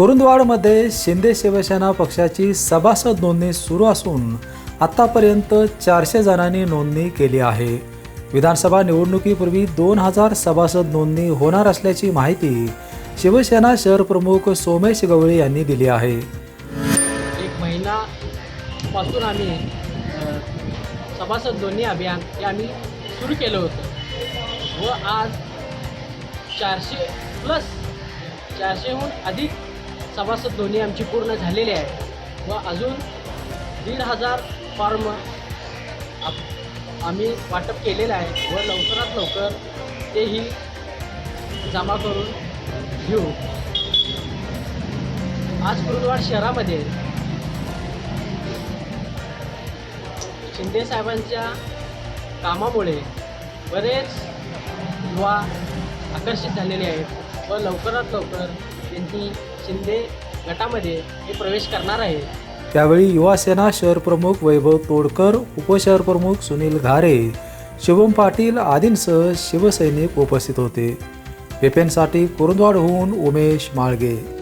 कुरुंदवाडमध्ये शिंदे शिवसेना पक्षाची सभासद नोंदणी सुरू असून आत्तापर्यंत चारशे जणांनी नोंदणी केली आहे. विधानसभा निवडणुकीपूर्वी दोन हजार सभासद नोंदणी होणार असल्याची माहिती शिवसेना शहर प्रमुख सोमेश गवळे यांनी दिली आहे. एक महिना पासून आम्ही सभासद नोंदणी अभियान हे आम्ही सुरू केलं होतं. व आज चारशे प्लस चारशेहून अधिक सभासद नोंदणी आमची पूर्ण झालेली आहे. व अजून दीड हजार फॉर्म आप- आम्ही वाटप केलेलं आहे. व लवकरात लवकर तेही जमा करून घेऊ. आज कुरुंदवाड शहरामध्ये शिंदे साहेबांच्या कामामुळे बरेच युवा आकर्षित झालेले आहेत. व लवकरात लवकर यांची शिंदे गटामध्ये हे प्रवेश करणार आहे. त्यावेळी युवासेना शहर प्रमुख वैभव तोडकर उपशहर प्रमुख सुनील घारे शुभम पाटील आदींसह शिवसैनिक उपस्थित होते. पेपेनसाठी कुरुंदवाडहून उमेश माळगे.